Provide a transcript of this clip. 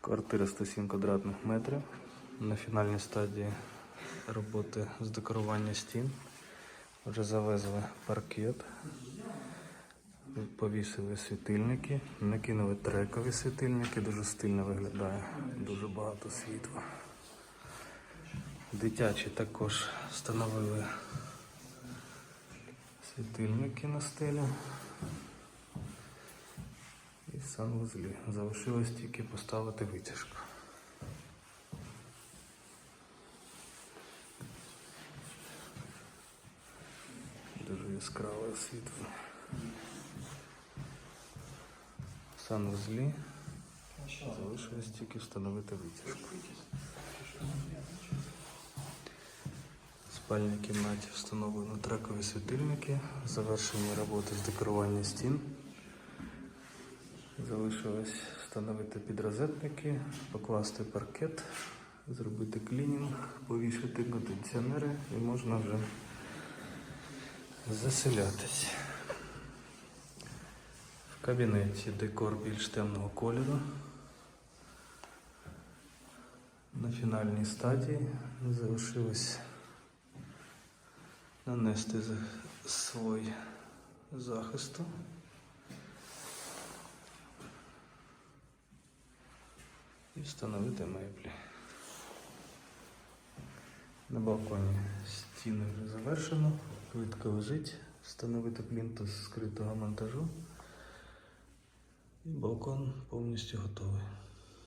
Квартира 107 квадратних метрів. На фінальній стадії роботи з декорування стін. Вже завезли паркет, повісили світильники, накинули трекові світильники, дуже стильно виглядає, дуже багато світла. Дитячі також встановили світильники на стелі. Санвузлі. Залишилось тільки поставити витяжку. Дуже яскраве світло. В санвузлі залишилось тільки встановити витяжку. В спальній кімнаті встановлено трекові світильники, завершені роботи з декорування стін. Залишилось встановити підрозетники, покласти паркет, зробити клінінг, повішати кондиціонери і можна вже заселятись. В кабінеті декор більш темного кольору. На фінальній стадії залишилось нанести слой захисту. І встановити меблі. На балконі стіни вже завершено, плитка лежить, встановити плінтус з скритого монтажу. І балкон повністю готовий.